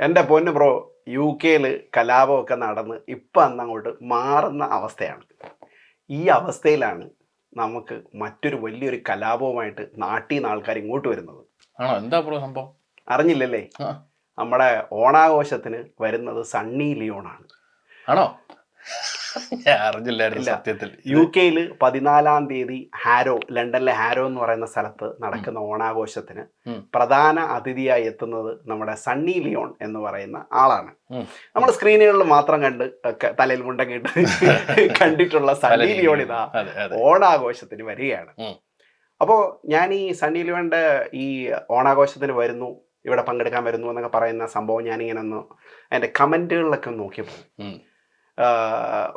എന്റെ പൊന്ന് bro you കെയിൽ കലാപമൊക്കെ നടന്ന് ഇപ്പം അന്ന് അങ്ങോട്ട് മാറുന്ന അവസ്ഥയാണ്. ഈ അവസ്ഥയിലാണ് നമുക്ക് മറ്റൊരു വലിയൊരു കലാപവുമായിട്ട് നാട്ടിൽ നിന്ന് ആൾക്കാർ ഇങ്ങോട്ട് വരുന്നത്. ആണോ? എന്താ ബ്രോ സംഭവം? അറിഞ്ഞില്ലല്ലേ. നമ്മുടെ ഓണാഘോഷത്തിന് വരുന്നത് സണ്ണി ലിയോണാണ്. ആണോ? ഞാൻ അറിഞ്ഞില്ലായിരുന്നു സത്യത്തിൽ. യു കെയിൽ പതിനാലാം തീയതി ഹാരോ ലണ്ടനിലെ ഹാരോ എന്ന് പറയുന്ന സ്ഥലത്ത് നടക്കുന്ന ഓണാഘോഷത്തിന് പ്രധാന അതിഥിയായി എത്തുന്നത് നമ്മുടെ സണ്ണി ലിയോൺ എന്ന് പറയുന്ന ആളാണ്. നമ്മൾ സ്ക്രീനുകളിൽ മാത്രം കണ്ട് തലയിൽ മുണ്ടം കേട്ട് കണ്ടിട്ടുള്ള സണ്ണി ലിയോൺ ഇതാ ഓണാഘോഷത്തിന് വരികയാണ്. അപ്പോ അപ്പോൾ ഞാൻ ഈ സണ്ണി ലിയോണിന്റെ ഈ ഓണാഘോഷത്തിന് വരുന്നു ഇവിടെ പങ്കെടുക്കാൻ വരുന്നു എന്നൊക്കെ പറയുന്ന സംഭവം ഞാനിങ്ങനെ ഒന്ന് എന്റെ കമന്റുകളിലൊക്കെ ഒന്ന് നോക്കിയപ്പോൾ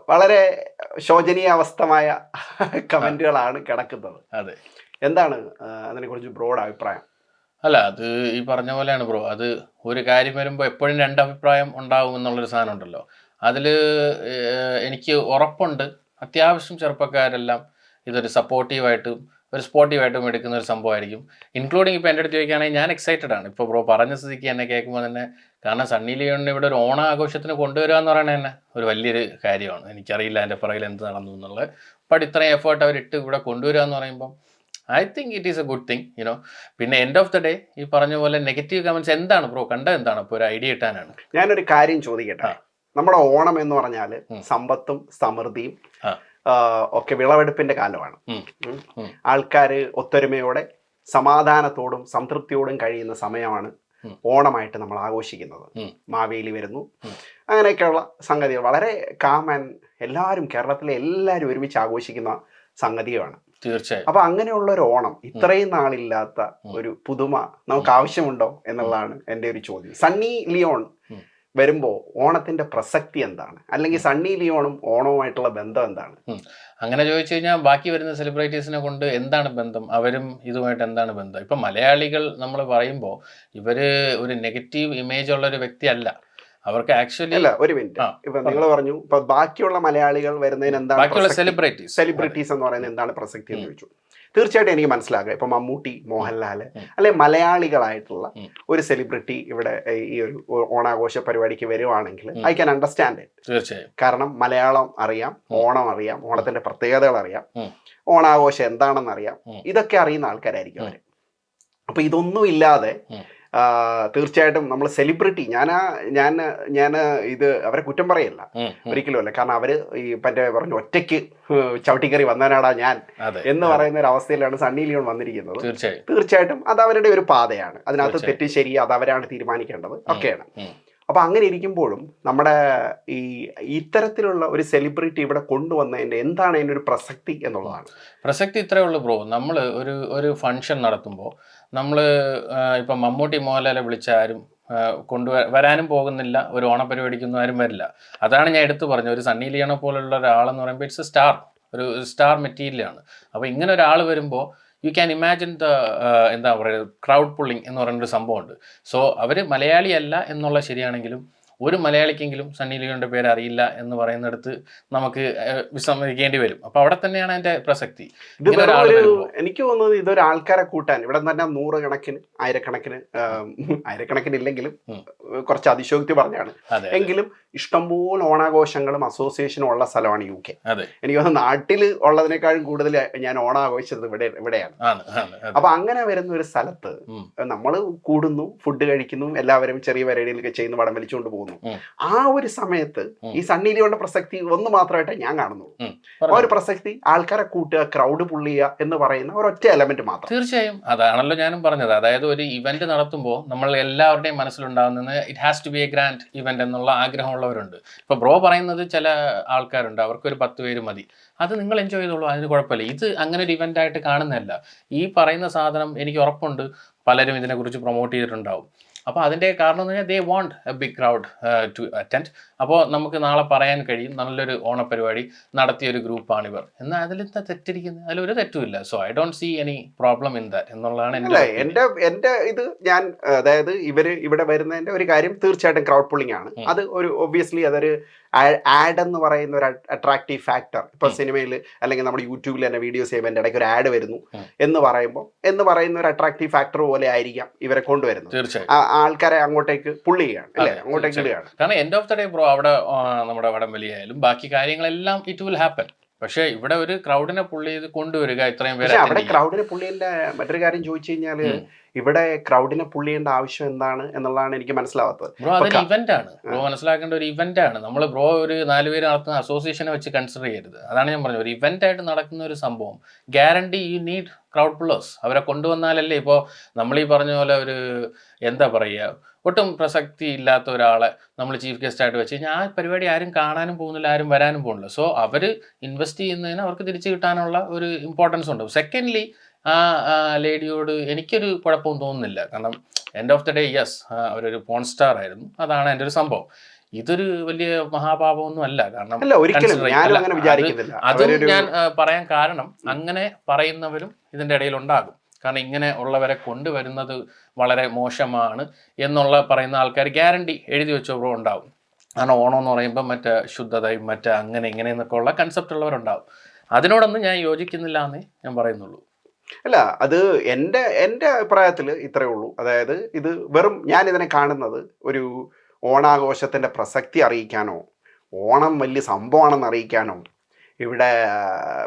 വളരെ ശോചനീയാവസ്ഥമായ കമന്റുകളാണ് കിടക്കുന്നത്. അതെ. എന്താണ് അതിനെ അതിനെക്കുറിച്ച് ബ്രോഡ് അഭിപ്രായം? അല്ല അത് ഈ പറഞ്ഞ പോലെയാണ് ബ്രോ. അത് ഒരു കാര്യം വരുമ്പോൾ എപ്പോഴും രണ്ട് അഭിപ്രായം ഉണ്ടാവും എന്നുള്ളൊരു സാധനം ഉണ്ടല്ലോ. അതിൽ എനിക്ക് ഉറപ്പുണ്ട്. അത്യാവശ്യം ചെറുപ്പക്കാരെല്ലാം ഇതൊരു സപ്പോർട്ടീവായിട്ടും ഒരു സ്പോർട്ടീവായിട്ടും എടുക്കുന്ന ഒരു സംഭവമായിരിക്കും. ഇൻക്ലൂഡിങ് ഇപ്പോൾ എന്റെ അടുത്ത് ചോദിക്കുകയാണെങ്കിൽ ഞാൻ എക്സൈറ്റഡ് ആണ്. ഇപ്പോൾ ബ്രോ പറഞ്ഞ സ്ഥിതിക്ക് എന്നെ കേൾക്കുമ്പോൾ തന്നെ കാരണം സണ്ണി ലിയോണിനെ ഇവിടെ ഒരു ഓണാഘോഷത്തിന് കൊണ്ടുവരിക എന്ന് പറയുന്നത് തന്നെ ഒരു വലിയൊരു കാര്യമാണ്. എനിക്കറിയില്ല അതിന്റെ പുറകിൽ എന്ത് നടന്നു എന്നുള്ളത്. ബട്ട് ഇത്രയും എഫേർട്ട് അവരിട്ട് ഇവിടെ കൊണ്ടുവരിക എന്ന് പറയുമ്പം I think it is a good thing you know പിന്നെ എൻഡ് ഓഫ് ദ ഡേ ഈ പറഞ്ഞ പോലെ നെഗറ്റീവ് കമൻസ് എന്താണ് ബ്രോ കണ്ട എന്താണ്? ഇപ്പോൾ ഒരു ഐഡിയ കിട്ടാനാണ്. ഞാനൊരു കാര്യം ചോദിക്കട്ടെ? നമ്മുടെ ഓണം എന്ന് പറഞ്ഞാൽ സമ്പത്തും സമൃദ്ധിയും. ഒക്കെ വിളവെടുപ്പിന്റെ കാലമാണ്. ആൾക്കാർ ഒത്തൊരുമയോടെ സമാധാനത്തോടും സംതൃപ്തിയോടും കഴിയുന്ന സമയമാണ്. ഓണമായിട്ട് നമ്മൾ ആഘോഷിക്കുന്നത്. മാവേലി വരുന്നു. അങ്ങനെയൊക്കെയുള്ള സംഗതികൾ. വളരെ കാമൻ എല്ലാവരും കേരളത്തിലെ എല്ലാവരും ഒരുമിച്ച് ആഘോഷിക്കുന്ന സംഗതിയാണ് തീർച്ചയായും. അപ്പൊ അങ്ങനെയുള്ള ഒരു ഓണം ഇത്രയും നാളില്ലാത്ത ഒരു പുതുമ നമുക്ക് ആവശ്യമുണ്ടോ എന്നുള്ളതാണ് എന്റെ ഒരു ചോദ്യം. സണ്ണി ലിയോൺ ഉം. വരുമ്പോ ഓണത്തിന്റെ പ്രസക്തി എന്താണ്? അല്ലെങ്കിൽ സണ്ണി ലിയോണും ഓണവുമായിട്ടുള്ള ബന്ധം എന്താണ്? അങ്ങനെ ചോദിച്ചു കഴിഞ്ഞാൽ ബാക്കി വരുന്ന സെലിബ്രിറ്റീസിനെ കൊണ്ട് എന്താണ് ബന്ധം? അവരും ഇതുമായിട്ട് എന്താണ് ബന്ധം? ഇപ്പം മലയാളികൾ നമ്മൾ പറയുമ്പോൾ ഇവർ ഒരു നെഗറ്റീവ് ഇമേജ് ഉള്ള ഒരു വ്യക്തി അല്ല അവർക്ക് ആക്ച്വലി അല്ല ഒരു മിനിറ്റ് ഇപ്പൊ നിങ്ങൾ പറഞ്ഞു ഇപ്പൊ ബാക്കിയുള്ള മലയാളികൾ വരുന്നതിന് എന്താണ് ബാക്കിയുള്ള സെലിബ്രിറ്റീസ് സെലിബ്രിറ്റീസ് എന്ന് പറയുന്നത് എന്താണ് പ്രസക്തി എന്ന് ചോദിച്ചു. തീർച്ചയായിട്ടും എനിക്ക് മനസ്സിലാക്കുക ഇപ്പൊ മമ്മൂട്ടി മോഹൻലാൽ. അല്ലെ മലയാളികളായിട്ടുള്ള ഒരു സെലിബ്രിറ്റി ഇവിടെ ഈ ഒരു ഓണാഘോഷ പരിപാടിക്ക് വരുവാണെങ്കിൽ ഐ ക്യാൻ അണ്ടർസ്റ്റാൻഡ് ഇറ്റ് തീർച്ചയായും. കാരണം മലയാളം അറിയാം ഓണം അറിയാം ഓണത്തിന്റെ പ്രത്യേകതകൾ അറിയാം. ഓണാഘോഷം എന്താണെന്ന് അറിയാം ഇതൊക്കെ അറിയുന്ന ആൾക്കാരായിരിക്കും ഉം. അവർ. അപ്പൊ ഇതൊന്നും ഇല്ലാതെ തീർച്ചയായിട്ടും നമ്മൾ സെലിബ്രിറ്റി ഞാൻ ഞാൻ ഞാൻ ഇത് അവരെ കുറ്റം പറയല്ല. ഉം, ഉം. ഒരിക്കലും അല്ല. കാരണം അവർ ഈ പറ്റ പറഞ്ഞു ഒറ്റയ്ക്ക് ചവിട്ടിക്കറി വന്നാനാടാ ഞാൻ എന്ന് പറയുന്ന ഒരു അവസ്ഥയിലാണ് സണ്ണി ലിയോൺ വന്നിരിക്കുന്നത്. തീർച്ചയായിട്ടും അത് അവരുടെ ഒരു പാതയാണ്. അതിനകത്ത്. തെറ്റ് ശരി അത് അവരാണ് തീരുമാനിക്കേണ്ടത് ഒക്കെയാണ്. ഉം. അപ്പൊ അങ്ങനെ ഇരിക്കുമ്പോഴും നമ്മുടെ ഈ ഇത്തരത്തിലുള്ള ഒരു സെലിബ്രിറ്റി ഇവിടെ കൊണ്ടുവന്നതിന്റെ എന്താണ് അതിന്റെ ഒരു പ്രസക്തി എന്നുള്ളതാണ്. പ്രസക്തി ഇത്രേ ഉള്ളൂ ബ്രോ. നമ്മൾ ഒരു ഒരു ഫംഗ്ഷൻ നടത്തുമ്പോൾ നമ്മൾ ഇപ്പം മമ്മൂട്ടി മോഹൻലാലെ വിളിച്ച ആരും കൊണ്ടുവരാനും പോകുന്നില്ല ഒരു ഓണപരിപാടിക്കൊന്നും ആരും വരില്ല. അതാണ് ഞാൻ എടുത്തു പറഞ്ഞത്. ഒരു സണ്ണി ലിയണ പോലുള്ള ഒരാളെന്ന് പറയുമ്പോൾ ഇറ്റ്സ് എ സ്റ്റാർ ഒരു സ്റ്റാർ മെറ്റീരിയലാണ് അപ്പോൾ ഇങ്ങനെ ഒരാൾ വരുമ്പോൾ യു ക്യാൻ ഇമാജിൻ ദ എന്താ പറയുക ക്രൗഡ് പുള്ളിങ് എന്ന് പറയുന്നൊരു സംഭവമുണ്ട്. സോ അവർ മലയാളിയല്ല എന്നുള്ള ശരിയാണെങ്കിലും ഒരു മലയാളിക്കെങ്കിലും സണ്ണി ലിയോണിന്റെ പേര് അറിയില്ല എന്ന് പറയുന്നിടത്ത് നമുക്ക് വിസമ്മതിക്കേണ്ടി വരും. അപ്പൊ അവിടെ തന്നെയാണ് അതിന്റെ പ്രസക്തി. എനിക്ക് തോന്നുന്നത് ഇതൊരു ആൾക്കാരെ കൂട്ടാൻ. ഇവിടെ തന്നെ നൂറുകണക്കിന് ആയിരക്കണക്കിന് ആയിരക്കണക്കിന് ഇല്ലെങ്കിലും കുറച്ച് അതിശോക്തി പറഞ്ഞാണ്. എങ്കിലും ഇഷ്ടംപോലെ ഓണാഘോഷങ്ങളും അസോസിയേഷനും ഉള്ള സ്ഥലമാണ് യു കെ എനിക്ക് തോന്നുന്നു നാട്ടിൽ ഉള്ളതിനേക്കാളും കൂടുതൽ ഞാൻ ഓണാഘോഷിച്ചത് ഇവിടെ ഇവിടെയാണ്. അപ്പൊ അങ്ങനെ വരുന്ന ഒരു സ്ഥലത്ത് നമ്മൾ കൂടുന്നു ഫുഡ് കഴിക്കുന്നു എല്ലാവരും ചെറിയ വരടിയിലൊക്കെ ചെയ്യുന്നു വടം വലിച്ചുകൊണ്ട് പോകുന്നു. ആ ഒരു സമയത്ത് ഈ സണ്ണി പ്രസക്തി ഒന്ന് മാത്രമായിട്ടേ ഞാൻ കാണുന്നുള്ളൂ ആ ഒരു പ്രസക്തി ആൾക്കാരെ കൂട്ടുക ക്രൗഡ് പുള്ളിയ എന്ന് പറയുന്ന ഒരൊറ്റ എലമെന്റ് മാത്രം. തീർച്ചയായും. അതാണല്ലോ ഞാനും പറഞ്ഞത്. അതായത് ഒരു ഇവന്റ് നടത്തുമ്പോൾ നമ്മൾ എല്ലാവരുടെയും മനസ്സിലുണ്ടാകുന്നത് it has to be a grand event എന്നുള്ള ആഗ്രഹമുള്ളവരുണ്ട് ഇപ്പൊ ബ്രോ പറയുന്നത് ചില ആൾക്കാരുണ്ട്. അവർക്ക് ഒരു പത്ത് പേര് മതി. അത് നിങ്ങൾ എൻജോയ് ചെയ്തോളൂ. അതിന് കുഴപ്പമില്ല. ഇത് അങ്ങനെ ഒരു ഇവന്റ് ആയിട്ട് കാണുന്നതല്ല. ഈ പറയുന്ന സാധനം എനിക്ക് ഉറപ്പുണ്ട്. പലരും ഇതിനെക്കുറിച്ച് പ്രൊമോട്ട് ചെയ്തിട്ടുണ്ടാവും. അപ്പോൾ അതിന്റെ കാരണം എന്ന് പറഞ്ഞാൽ they want a big crowd to attend അപ്പോൾ നമുക്ക് നാളെ പറയാൻ കഴിയും നല്ലൊരു ഓണപരിപാടി നടത്തിയ ഒരു ഗ്രൂപ്പാണിവർ എന്നാൽ അതിലെന്താ തെറ്റിരിക്കുന്നത് അതിലൊരു തെറ്റുമില്ല so I don't see any problem in that എന്നുള്ളതാണ് എന്റെ എന്റെ എന്റെ ഇത് ഞാൻ അതായത് ഇവർ ഇവിടെ വരുന്നതിന്റെ ഒരു കാര്യം തീർച്ചയായിട്ടും ക്രൗഡ് പുള്ളിങ് ആണ്. അത് ഒരു ഒബ്വിയസ്ലി അതൊരു ആഡ് എന്ന് പറയുന്ന ഒരു അട്രാക്റ്റീവ് ഫാക്ടർ ഇപ്പൊ. സിനിമയിൽ അല്ലെങ്കിൽ നമ്മുടെ യൂട്യൂബിൽ തന്നെ വീഡിയോ ചെയ്യുമ്പോൾ എന്റെ ഇടയ്ക്ക് ഒരു ആഡ് വരുന്നു. എന്ന് പറയുമ്പോൾ എന്ന് പറയുന്ന ഒരു അട്രാക്റ്റീവ് ഫാക്ടർ പോലെ ആയിരിക്കാം ഇവരെ കൊണ്ടുവരുന്നത്. തീർച്ചയായും. ആൾക്കാരെ അങ്ങോട്ടേക്ക് പുള്ളി ചെയ്യാണ് അല്ലേ? അങ്ങോട്ടേക്ക്. ഇടുകയാണ്. കാരണം end of the day bro അവിടെ നമ്മുടെ വടംവലി ആയാലും ബാക്കി കാര്യങ്ങളെല്ലാം ഇറ്റ് വിൽ ഹാപ്പൻ പക്ഷേ ഇവിടെ ഒരു ക്രൗഡിനെ പുള്ളി ഇത് കൊണ്ടുവരിക ഇത്രയും പേര് അവിടെ. ക്രൗഡിനെ പുള്ളിയുടെ മറ്റൊരു കാര്യം ചോദിച്ചു കഴിഞ്ഞാൽ ഇവിടെ ക്രൗഡിനെ പുള്ളിയേണ്ട ആവശ്യം എന്താണ് എന്നുള്ളതാണ് എനിക്ക് മനസ്സിലാവാത്തത്. ബ്രോ അതൊരു ഇവന്റ് ആണ്. ബ്രോ മനസ്സിലാക്കേണ്ട ഒരു ഇവന്റ് ആണ്. നമ്മൾ ബ്രോ ഒരു നാലുപേര് നടത്തുന്ന അസോസിയേഷനെ വെച്ച് കൺസിഡർ ചെയ്യരുത്. അതാണ് ഞാൻ പറഞ്ഞത്. ഒരു ഇവന്റ് ആയിട്ട് നടക്കുന്ന ഒരു സംഭവം. Guarantee you need crowd pullers അവരെ കൊണ്ടുവന്നാലല്ലേ ഇപ്പോൾ നമ്മൾ ഈ പറഞ്ഞ പോലെ ഒരു എന്താ പറയുക ഒട്ടും പ്രസക്തി ഇല്ലാത്ത ഒരാളെ നമ്മൾ ചീഫ് ഗസ്റ്റ് ആയിട്ട് വെച്ച് കഴിഞ്ഞാൽ ആ പരിപാടി ആരും കാണാനും പോകുന്നില്ല ആരും വരാനും പോകുന്നില്ല. സോ അവർ ഇൻവെസ്റ്റ് ചെയ്യുന്നതിന് അവർക്ക് തിരിച്ചു കിട്ടാനുള്ള ഒരു ഇമ്പോർട്ടൻസ് ഉണ്ട്. സെക്കൻഡ്ലി ആ ലേഡിയോട് എനിക്കൊരു കുഴപ്പവും തോന്നുന്നില്ല. കാരണം end of the day yes അവരൊരു പോൺ സ്റ്റാർ ആയിരുന്നു. അതാണ് എന്റെ ഒരു സംഭവം. ഇതൊരു വലിയ മഹാപാപമൊന്നും അല്ല. കാരണം അത് ഞാൻ പറയാൻ കാരണം അങ്ങനെ പറയുന്നവരും ഇതിന്റെ ഇടയിൽ ഉണ്ടാകും. കാരണം ഇങ്ങനെ ഉള്ളവരെ കൊണ്ടുവരുന്നത് വളരെ മോശമാണ് എന്നുള്ള പറയുന്ന ആൾക്കാർ ഗ്യാരണ്ടി എഴുതി വെച്ചവരും ഉണ്ടാവും. കാരണം ഓണം എന്ന് പറയുമ്പോൾ മറ്റേ ശുദ്ധതയും മറ്റേ അങ്ങനെ ഇങ്ങനെ എന്നൊക്കെ ഉള്ള കൺസെപ്റ്റ് ഉള്ളവരുണ്ടാവും. അതിനോടൊന്നും ഞാൻ യോജിക്കുന്നില്ല എന്നേ ഞാൻ പറയുന്നുള്ളൂ. അല്ല അത് എന്റെ എന്റെ അഭിപ്രായത്തിൽ ഇത്രയേ ഉള്ളൂ. അതായത് ഇത് വെറും ഞാൻ ഇതിനെ കാണുന്നത് ഒരു ഓണാഘോഷത്തിന്റെ പ്രസക്തി അറിയിക്കാനോ ഓണം വലിയ സംഭവമാണെന്ന് അറിയിക്കാനോ ഇവിടെ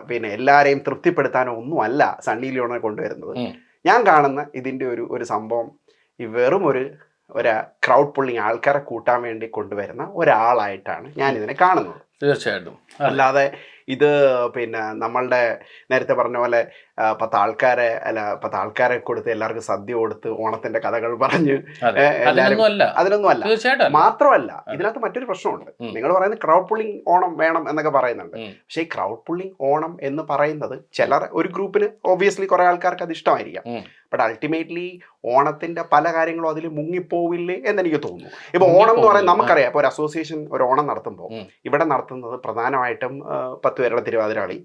പിന്നെ എല്ലാവരെയും തൃപ്തിപ്പെടുത്താനോ ഒന്നുമല്ല സണ്ണി ലിയോണെ കൊണ്ടുവരുന്നത്. ഞാൻ കാണുന്ന ഇതിന്റെ ഒരു ഒരു സംഭവം ഈ വെറും ഒരു ഒരു ക്രൗഡ് പുള്ളിങ് ആൾക്കാരെ കൂട്ടാൻ വേണ്ടി കൊണ്ടുവരുന്ന ഒരാളായിട്ടാണ് ഞാൻ ഇതിനെ കാണുന്നത്. തീർച്ചയായിട്ടും. അല്ലാതെ ഇത് പിന്നെ നമ്മളുടെ നേരത്തെ പറഞ്ഞ പോലെ പത്ത് ആൾക്കാരെ അല്ല പത്ത് ആൾക്കാരെ കൊടുത്ത് എല്ലാവർക്കും സദ്യ കൊടുത്ത് ഓണത്തിന്റെ കഥകൾ പറഞ്ഞ് അതിനൊന്നും അല്ല. മാത്രമല്ല. ഇതിനകത്ത് മറ്റൊരു പ്രശ്നമുണ്ട്. നിങ്ങൾ പറയുന്നത് ക്രൗഡ് പുള്ളിങ് ഓണം വേണം എന്നൊക്കെ പറയുന്നുണ്ട് പക്ഷെ ഈ ക്രൗഡ് പുള്ളിങ് ഓണം എന്ന് പറയുന്നത് ചിലർ ഒരു ഗ്രൂപ്പിന് ഓബിയസ്ലി കുറെ ആൾക്കാർക്ക് അത് ഇഷ്ടമായിരിക്കാം. ബട്ട് അൾട്ടിമേറ്റ്ലി ഓണത്തിന്റെ പല കാര്യങ്ങളും അതിൽ മുങ്ങിപ്പോവില്ലേ എന്ന് എനിക്ക് തോന്നുന്നു ഇപ്പൊ ഓണം എന്ന് പറയുന്നത്. നമുക്കറിയാം ഇപ്പൊ ഒരു അസോസിയേഷൻ ഒരു ഓണം നടത്തുമ്പോൾ ഇവിടെ ഇവിടെ നടത്തുന്നത് പ്രധാനമായിട്ടും പത്ത് പേരുടെ തിരുവാതിരാളി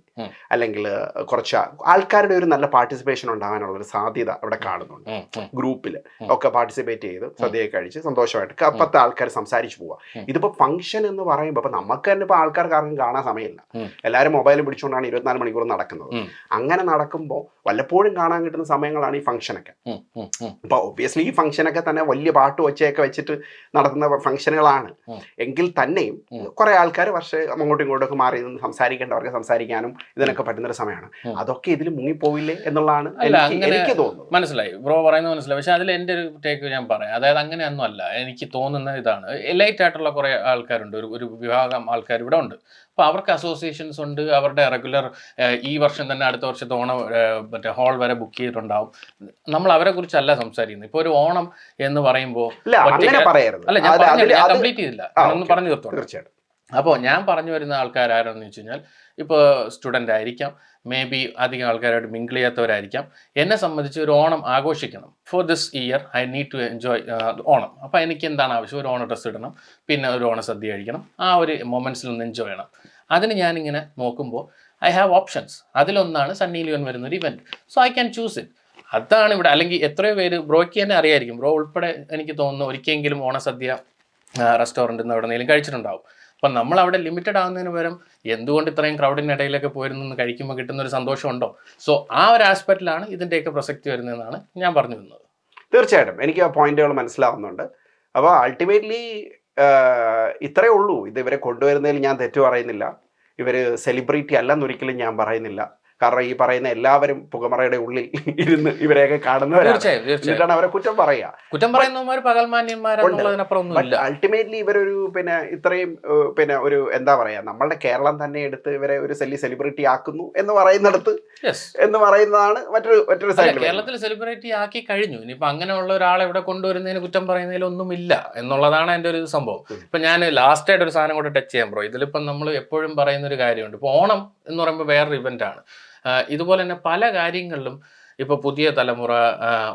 അല്ലെങ്കിൽ കുറച്ച് ആൾക്കാരുടെ ഒരു നല്ല പാർട്ടിസിപ്പേഷൻ ഉണ്ടാകാനുള്ള ഒരു സാധ്യത അവിടെ കാണുന്നുണ്ട്. ഗ്രൂപ്പിൽ ഒക്കെ പാർട്ടിസിപ്പേറ്റ് ചെയ്ത് സദ്യയൊക്കെ കഴിച്ച് സന്തോഷമായിട്ട് പത്ത് ആൾക്കാർ സംസാരിച്ച് പോവാ. ഉം. ഇതിപ്പോ ഫംഗ്ഷൻ എന്ന് പറയുമ്പോൾ ഇപ്പൊ നമുക്ക് തന്നെ ഇപ്പൊ ആൾക്കാർക്ക് ആർക്കും കാണാൻ സമയമില്ല. എല്ലാവരും മൊബൈലും പിടിച്ചുകൊണ്ടാണ് ഇരുപത്തിനാല് മണിക്കൂർ നടക്കുന്നത്. അങ്ങനെ നടക്കുമ്പോൾ വല്ലപ്പോഴും കാണാൻ കിട്ടുന്ന സമയങ്ങളാണ് ഈ ഫംഗ്ഷനൊക്കെ. അപ്പൊ ഒബ്വിയസ്ലി ഈ ഫംഗ്ഷനൊക്കെ തന്നെ വലിയ പാട്ട് ഒച്ചയൊക്കെ വെച്ചിട്ട് നടത്തുന്ന ഫംഗ്ഷനുകളാണ് എങ്കിൽ തന്നെയും കുറേ കുറെ ആൾക്കാർ പക്ഷേ അങ്ങോട്ടും ഇങ്ങോട്ടും ഒക്കെ മാറി നിന്ന് സംസാരിക്കേണ്ടവർക്ക് സംസാരിക്കാനും ഇതിനൊക്കെ പറ്റുന്നൊരു സമയമാണ്. അതൊക്കെ ഇതിൽ മുങ്ങിപ്പോവില്ലേ എന്നുള്ളതാണ് എനിക്ക് തോന്നുന്നു തോന്നുന്നത്. മനസ്സിലായി. ബ്രോ പറയുന്നത് മനസ്സിലായി. പക്ഷെ അതിൽ എന്റെ ഒരു ടേക്ക് ഞാൻ പറയാം. അതായത് അങ്ങനെയൊന്നും അല്ല. എനിക്ക് തോന്നുന്ന ഇതാണ്. എലൈറ്റ് ആയിട്ടുള്ള കുറേ ആൾക്കാരുണ്ട്. ഒരു ഒരു വിഭാഗം ആൾക്കാർ ഇവിടെ ഉണ്ട്. അപ്പോൾ അവർക്ക് അസോസിയേഷൻസ് ഉണ്ട്. അവരുടെ റെഗുലർ ഈ വർഷം തന്നെ അടുത്ത വർഷത്തെ ഓണം മറ്റേ ഹോൾ വരെ ബുക്ക് ചെയ്തിട്ടുണ്ടാവും. നമ്മൾ അവരെ കുറിച്ചല്ല സംസാരിക്കുന്നത്. ഇപ്പോൾ ഒരു ഓണം എന്ന് പറയുമ്പോൾ അല്ല ഞാൻ കംപ്ലീറ്റ് ചെയ്തില്ല. പറഞ്ഞു തീർത്തോളൂ. തീർച്ചയായിട്ടും. അപ്പോൾ ഞാൻ പറഞ്ഞു വരുന്ന ആൾക്കാർ ആരാണെന്ന് വെച്ച് കഴിഞ്ഞാൽ ഇപ്പോൾ സ്റ്റുഡന്റ് ആയിരിക്കാം മേ ബി അധികം ആൾക്കാരായിട്ട് മിങ്കിൾ ചെയ്യാത്തവരായിരിക്കാം. എന്നെ സംബന്ധിച്ച് ഒരു Onam ആഘോഷിക്കണം. For this year I need to enjoy Onam. അപ്പോൾ എനിക്ക് എന്താണ് ആവശ്യം? ഒരു ഓണ ഡ്രസ്സ് ഇടണം പിന്നെ ഒരു ഓണ സദ്യ കഴിക്കണം. ആ ഒരു മൊമെന്റ്സിൽ ഒന്ന് എൻജോയ് ചെയ്യണം. അതിന് ഞാനിങ്ങനെ നോക്കുമ്പോൾ ഐ ഹാവ് ഓപ്ഷൻസ് അതിലൊന്നാണ് സണ്ണി ലിയോൻ വരുന്ന ഒരു event so I can choose it അതാണ് ഇവിടെ അല്ലെങ്കിൽ എത്രയോ പേര് ബ്രോയ്ക്ക് തന്നെ അറിയായിരിക്കും. ബ്രോ ഉൾപ്പെടെ എനിക്ക് തോന്നുന്നു ഒരിക്കലെങ്കിലും ഓണസദ്യ റെസ്റ്റോറന്റിൽ നിന്ന് എവിടെയെങ്കിലും കഴിച്ചിട്ടുണ്ടാവും. അപ്പം നമ്മൾ അവിടെ ലിമിറ്റഡ് ആകുന്നതിന് പകരം എന്തുകൊണ്ട് ഇത്രയും ക്രൗഡിന്റെ ഇടയിലൊക്കെ പോയിരുന്ന് കഴിക്കുമ്പോൾ കിട്ടുന്ന ഒരു സന്തോഷമുണ്ടോ? സോ ആ ഒരു ആസ്പെക്റ്റിലാണ് ഇതിന്റെയൊക്കെ പ്രസക്തി വരുന്നതെന്നാണ് ഞാൻ പറഞ്ഞു വരുന്നത് തീർച്ചയായിട്ടും. എനിക്ക് ആ പോയിന്റുകൾ മനസ്സിലാവുന്നുണ്ട്. അപ്പോൾ അൾട്ടിമേറ്റ്ലി ഇത്രയേ ഉള്ളൂ. ഇത് ഇവരെ കൊണ്ടുവരുന്നതിൽ ഞാൻ തെറ്റു പറയുന്നില്ല. ഇവർ സെലിബ്രിറ്റി അല്ലെന്നൊരിക്കലും ഞാൻ പറയുന്നില്ല. കാരണം ഈ പറയുന്ന എല്ലാവരും പുകമറയുടെ ഉള്ളിൽ ഇരുന്ന് ഇവരെയൊക്കെ കാണുന്നവരാണ്. അവരെ കുറ്റം പറയുക. കുറ്റം പറയുന്നവന്മാർ അൾട്ടിമേറ്റ്ലി ഇവരൊരു പിന്നെ ഇത്രയും പിന്നെ ഒരു എന്താ പറയാ നമ്മളുടെ കേരളം തന്നെ എടുത്ത് ഇവരെ ഒരു സെല്ലി സെലിബ്രിറ്റി ആക്കുന്നു എന്ന് പറയുന്നിടത്ത് എന്ന് പറയുന്നതാണ് മറ്റൊരു മറ്റൊരു സൈഡ് കേരളത്തിൽ സെലിബ്രിറ്റി ആക്കി കഴിഞ്ഞു. ഇനിയിപ്പോ അങ്ങനെയുള്ള ഒരാളെ ഇവിടെ കൊണ്ടുവരുന്നതിന് കുറ്റം പറയുന്നതിലൊന്നുമില്ല എന്നുള്ളതാണ് എന്റെ ഒരു സംഭവം. ഇപ്പൊ ഞാൻ ലാസ്റ്റ് ആയിട്ട് ഒരു സാധനം കൂടെ ടച്ച് ചെയ്യാൻ ബ്രോ ഇതിലിപ്പം നമ്മൾ എപ്പോഴും പറയുന്ന ഒരു കാര്യമുണ്ട്. ഇപ്പൊ ഓണം എന്ന് പറയുമ്പോൾ വേറൊരു ഇവന്റ് ആണ്. ഇതുപോലെ തന്നെ പല കാര്യങ്ങളിലും ഇപ്പൊ പുതിയ തലമുറ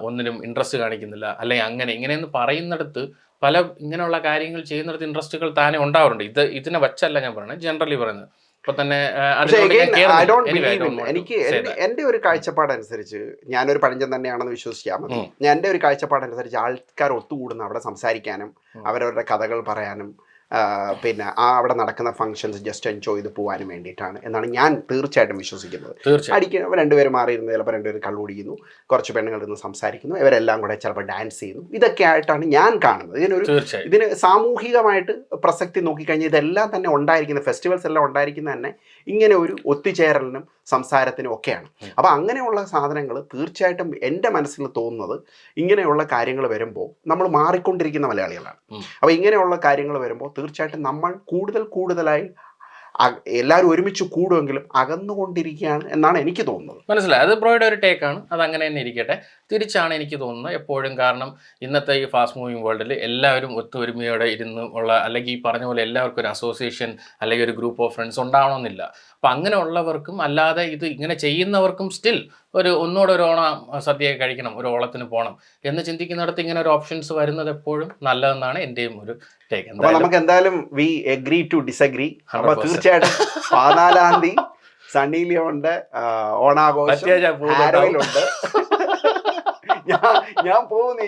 ഒന്നിനും ഇൻട്രസ്റ്റ് കാണിക്കുന്നില്ല. അല്ലെങ്കിൽ അങ്ങനെ ഇങ്ങനെയെന്ന് പറയുന്നിടത്ത് പല ഇങ്ങനെയുള്ള കാര്യങ്ങൾ ചെയ്യുന്നിടത്ത് ഇൻട്രസ്റ്റുകൾ താനെ ഉണ്ടാവാറുണ്ട്. ഇത് ഇതിനെ വച്ചല്ല ഞാൻ പറയുന്നത് ജനറലി പറയുന്നത്. ഇപ്പൊ തന്നെ എനിക്ക് എന്റെ- ഒരു കാഴ്ചപ്പാട് കാഴ്ചപ്പാടനുസരിച്ച് ഞാനൊരു പഴഞ്ചൻ തന്നെയാണെന്ന് വിശ്വസിക്കാൻ മതി ഉം. ഞാൻ എന്റെ ഒരു കാഴ്ചപ്പാടനുസരിച്ച് ആൾക്കാർ ഒത്തുകൂടുന്ന അവിടെ സംസാരിക്കാനും. അവരവരുടെ കഥകൾ പറയാനും. പിന്നെ ആ അവിടെ നടക്കുന്ന ഫംഗ്ഷൻസ് ജസ്റ്റ് എൻജോയ് ചെയ്ത് പോകാനും വേണ്ടിയിട്ടാണ് എന്നാണ് ഞാൻ തീർച്ചയായിട്ടും വിശ്വസിക്കുന്നത്. അടിക്കുന്ന രണ്ടുപേരും മാറിയിരുന്ന് ചിലപ്പോൾ രണ്ടുപേരും കള്ളുടിക്കുന്നു കുറച്ച് പെണ്ണുങ്ങൾ ഇരുന്ന് സംസാരിക്കുന്നു ഇവരെല്ലാം കൂടെ ചിലപ്പോൾ ഡാൻസ് ചെയ്യുന്നു. ഇതൊക്കെ ആയിട്ടാണ് ഞാൻ കാണുന്നത്. ഇതിനൊരു ഇതിന് സാമൂഹികമായിട്ട് പ്രസക്തി നോക്കിക്കഴിഞ്ഞാൽ ഇതെല്ലാം തന്നെ ഉണ്ടായിരിക്കുന്ന ഫെസ്റ്റിവൽസ് എല്ലാം ഉണ്ടായിരിക്കുന്ന തന്നെ ഇങ്ങനെ ഒരു ഒത്തുചേരലിനും സംസാരത്തിനും ഒക്കെയാണ്. അപ്പോൾ അങ്ങനെയുള്ള സാധനങ്ങൾ തീർച്ചയായിട്ടും എന്റെ മനസ്സിൽ തോന്നുന്നത് ഇങ്ങനെയുള്ള കാര്യങ്ങൾ വരുമ്പോൾ നമ്മൾ മാറിക്കൊണ്ടിരിക്കുന്ന മലയാളികളാണ്. അപ്പോൾ ഇങ്ങനെയുള്ള കാര്യങ്ങൾ വരുമ്പോൾ തീർച്ചയായിട്ടും നമ്മൾ കൂടുതൽ കൂടുതലായി എല്ലാവരും ഒരുമിച്ച് കൂടുമെങ്കിലും അകന്നുകൊണ്ടിരിക്കുകയാണ് എന്നാണ് എനിക്ക് തോന്നുന്നത്. മനസ്സിലായി. അത് ബ്രോയുടെ ഒരു ടേക്കാണ് അത് അങ്ങനെ തന്നെ ഇരിക്കട്ടെ. തിരിച്ചാണ് എനിക്ക് തോന്നുന്നത് എപ്പോഴും കാരണം ഇന്നത്തെ ഈ ഫാസ്റ്റ് മൂവിങ് വേൾഡിൽ എല്ലാവരും ഒത്തൊരുമയോടെ ഇരുന്ന് ഉള്ള അല്ലെങ്കിൽ ഈ പറഞ്ഞ പോലെ എല്ലാവർക്കും ഒരു അസോസിയേഷൻ അല്ലെങ്കിൽ ഒരു ഗ്രൂപ്പ് ഓഫ് ഫ്രണ്ട്സ് ഉണ്ടാവണമെന്നില്ല. അപ്പം അങ്ങനെ ഉള്ളവർക്കും അല്ലാതെ ഇത് ഇങ്ങനെ ചെയ്യുന്നവർക്കും സ്റ്റിൽ ഒരു ഒന്നുകൂടെ ഒരു ഓണം സദ്യ കഴിക്കണം ഒരു ഓളത്തിന് പോകണം എന്ന് ചിന്തിക്കുന്നിടത്ത് ഇങ്ങനെ ഒരു ഓപ്ഷൻസ് വരുന്നത് എപ്പോഴും നല്ലതെന്നാണ് എന്റെയും ഒരു ടേക്ക് നമുക്ക് എന്തായാലും വി എഗ്രി ടു ഡിസഗ്രി അപ്പൊ 100%. തീർച്ചയായിട്ടും പതിനാലാം തീയതി സണ്ണി ലിയോണ്ട് ഓണാഘോഷം ഞാൻ പോകുന്ന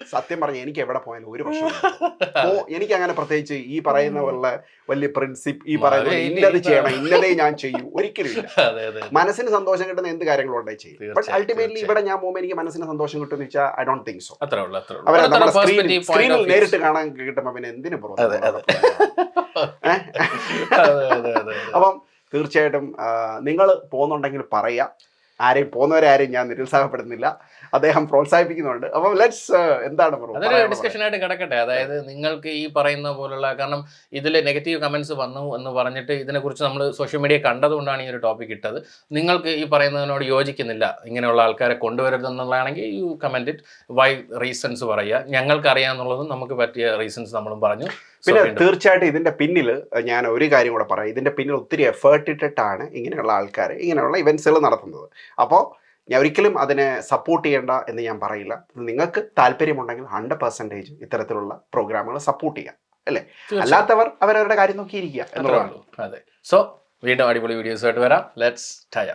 സത്യം പറഞ്ഞ എനിക്ക് എവിടെ പോയാലും ഒരു പ്രശ്നം എനിക്ക് അങ്ങനെ പ്രത്യേകിച്ച് ഈ പറയുന്ന പോലെ വലിയ പ്രിൻസിപ്പ് ഈ പറയുന്ന ഇന്നത്. ചെയ്യണം ഇന്നതേ ഞാൻ ചെയ്യൂ ഒരിക്കലും ഇല്ല. മനസ്സിന് സന്തോഷം കിട്ടുന്ന എന്ത് കാര്യങ്ങളും ഉണ്ടായി ചെയ്യും. But ultimately. ഇവിടെ ഞാൻ പോകുമ്പോൾ എനിക്ക് മനസ്സിന് സന്തോഷം കിട്ടുന്ന വെച്ചാൽ ഐ ഡോണ്ട് തിങ്ക് സോ അവരെ നമ്മുടെ സ്ക്രീനിൽ സ്ക്രീനിൽ. നേരിട്ട് കാണാൻ കിട്ടുമ്പോൾ പിന്നെ എന്തിനു അതെ. അപ്പം തീർച്ചയായിട്ടും നിങ്ങൾ പോകുന്നുണ്ടെങ്കിൽ പറയാം. ആരെയും പോകുന്നവരാരെയും ഞാൻ നിരുത്സാഹപ്പെടുന്നില്ല അദ്ദേഹം പ്രോത്സാഹിപ്പിക്കുന്നുണ്ട്. അപ്പം ലെറ്റ്സ് എന്താണ് bro? അതൊരു? ഡിസ്കഷൻ ആയിട്ട് കിടക്കട്ടെ. അതായത് നിങ്ങൾക്ക് ഈ പറയുന്ന പോലുള്ള കാരണം ഇതിൽ നെഗറ്റീവ് കമൻസ് വന്നു എന്ന് പറഞ്ഞിട്ട് ഇതിനെക്കുറിച്ച് നമ്മൾ സോഷ്യൽ മീഡിയ കണ്ടതുകൊണ്ടാണ് ഈ ഒരു ടോപ്പിക് ഇട്ടത്. നിങ്ങൾക്ക് ഈ പറയുന്നതിനോട് യോജിക്കുന്നില്ല ഇങ്ങനെയുള്ള ആൾക്കാരെ കൊണ്ടുവരരുതെന്നുള്ളതാണെങ്കിൽ you comment it why reasons പറയുക. ഞങ്ങൾക്ക് അറിയാമെന്നുള്ളതും നമുക്ക് പറ്റിയ റീസൺസ് നമ്മളും പറഞ്ഞു. പിന്നെ തീർച്ചയായിട്ടും ഇതിന്റെ പിന്നിൽ ഞാൻ ഒരു കാര്യം കൂടെ പറയാം. ഇതിന്റെ പിന്നിൽ ഒത്തിരി എഫേർട്ട് ഇട്ടിട്ടാണ് ഇങ്ങനെയുള്ള ആൾക്കാർ ഇങ്ങനെയുള്ള ഇവന്റ്സുകൾ നടത്തുന്നത്. അപ്പോൾ ഞാൻ ഒരിക്കലും അതിനെ സപ്പോർട്ട് ചെയ്യേണ്ട എന്ന് ഞാൻ പറയില്ല. നിങ്ങൾക്ക് താല്പര്യമുണ്ടെങ്കിൽ ഹൺഡ്രഡ് പെർസെന്റേജ് ഇത്തരത്തിലുള്ള പ്രോഗ്രാമുകൾ സപ്പോർട്ട് ചെയ്യാം അല്ലേ? അല്ലാത്തവർ അവരവരുടെ കാര്യം നോക്കിയിരിക്കുക എന്നുള്ളതാണ്. അതെ. സോ വീണ്ടും അടിപൊളി വീഡിയോസ് ആയിട്ട് വരാം. Let's tie